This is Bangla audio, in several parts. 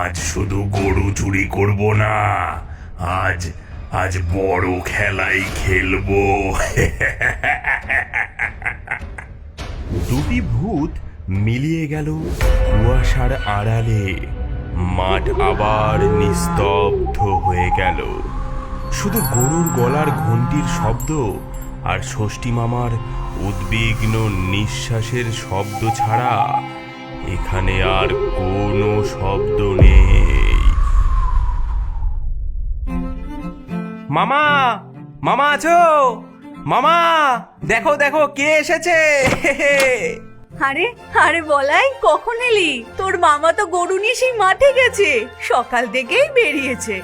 আজ শুধু গরু চুরি করব না, আজ আজ বড় খেলাই খেলব। দুটি ভূত মিলিয়ে গেল কুয়াশার আড়ালে। মাঠ আবার নিস্তব্ধ হয়ে গেল। শুধু গরুর গলার ঘন্টির শব্দ আর ষষ্ঠী মামার উদ্বিগ্ন নিঃশ্বাসের শব্দ ছাড়া এখানে আর শব্দ নেই। মামা মামা আছো? মামা দেখো দেখো কে এসেছে? আরে আরে বলাই কখন এলি? তোর মামা তো গরু নিয়ে সেই মাঠে গেছে। সকাল থেকেই বেরিয়েছে।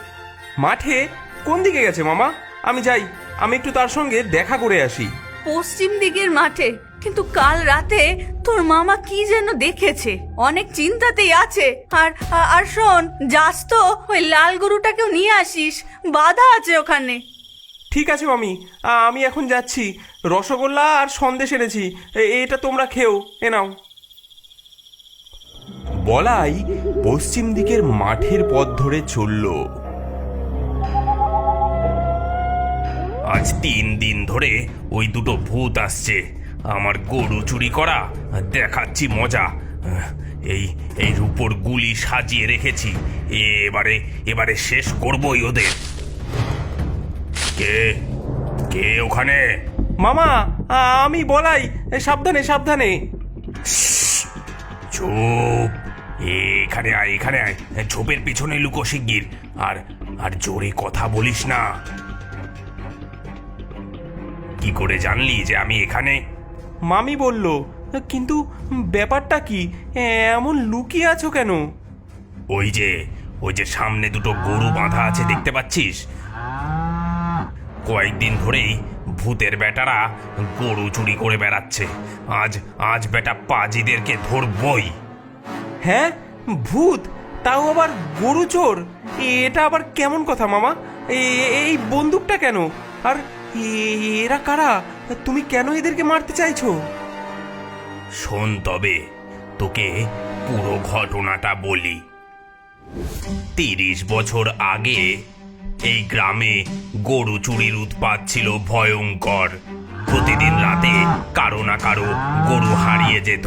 মাঠে? কোন দিকে গেছে মামা? আমি যাই আমি একটু তার সঙ্গে দেখা করে আসি। পশ্চিম দিকের মাঠে। কিন্তু কাল রাতে তোর মামা কি যেন দেখেছে? অনেক চিন্তাতেই আছে। আর আর শোন যাস তো ওই লাল গরুটাকেও নিয়ে আসিস। বাধা আছে ওখানে। ঠিক আছে মামি আমি এখন যাচ্ছি। রসগোল্লা আর সন্দেশ এনেছি। এটা তোমরা খেও এ নাও। বলাই পশ্চিম দিকের মাঠের পথ ধরে চলল। আজ তিন দিন ধরে ওই দুটো ভূত আসছে। আমার গরু চুরি করা দেখাচ্ছি মজা। এই এই রূপোর গুলি সাজিয়ে রেখেছি। এবারে এবারে শেষ করবই ওদের। কে? কে ওখানে? মামা আমি বলাই সাবধানে সাবধানে। চুপ। এখানে আয় এখানে আয়। ঝোপের পিছনে লুকো শিগগির। আর আর জোরে কথা বলিস না। কি করে জানলি যে আমি এখানে? মামি বলল কিন্তু ব্যাপারটা কি? এমন লুকিয়ে আছো কেন? ওই যে ওই যে সামনে দুটো গরু বাঁধা আছে দেখতে পাচ্ছিস? কয়েকদিন ধরেই ভূতের বেটারা গরু চুরি করে বেড়াচ্ছে। আজ আজ বেটা পাজিদেরকে ধরবই। হ্যাঁ? ভূত? তাও আবার গরু চোর? এটা আবার কেমন কথা মামা? এই বন্দুকটা কেন? আর এরা কারা? তুমি কেন এদেরকে মারতে চাইছো? শোন তবে তোকে পুরো ঘটনাটা বলি। তিরিশ বছর আগে এই গ্রামে গরু চুরির উৎপাত ছিল ভয়ঙ্কর। প্রতিদিন রাতে কারও না কারও গরু হারিয়ে যেত।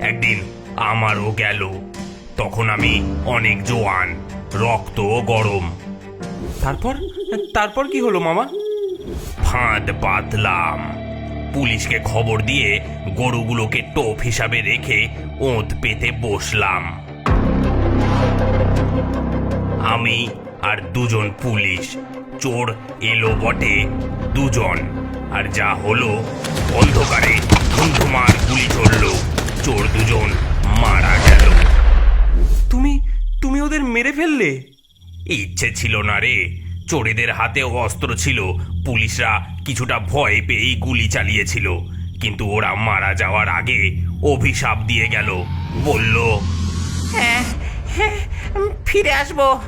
একদিন আমারও গেল। তখন আমি অনেক জোয়ান রক্ত গরম। তারপর? তারপর কি হলো মামা? ফাঁদ পাতলাম পুলিশকে খবর দিয়ে গরুগুলোকে টোপ হিসাবে রেখে ওঁত পেতে বসলাম। আমি আর দুজন পুলিশ চোর এলো বটে দুজন। আর যা হলো অন্ধকারে ধুমধুমার গুলি চলল চোর দুজন মারা গেল। তুমি তুমি ওদের মেরে ফেললে? ইচ্ছে ছিল না রে। চোরেদের হাতে অস্ত্র ছিল। পুলিশরা কিছুটা ভয় পেয়েই গুলি চালিয়েছিল। কিন্তু ওরা মারা যাওয়ার আগে অভিশাপ দিয়ে গেল। বলল হ্যাঁ হ্যাঁ, ফিরে আসব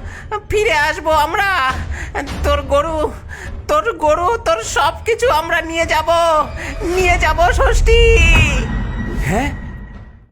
ফিরে আসব আমরা। তোর গরু তোর গরু তোর সব কিছু আমরা নিয়ে যাব নিয়ে যাব ষষ্ঠী। হ্যাঁ?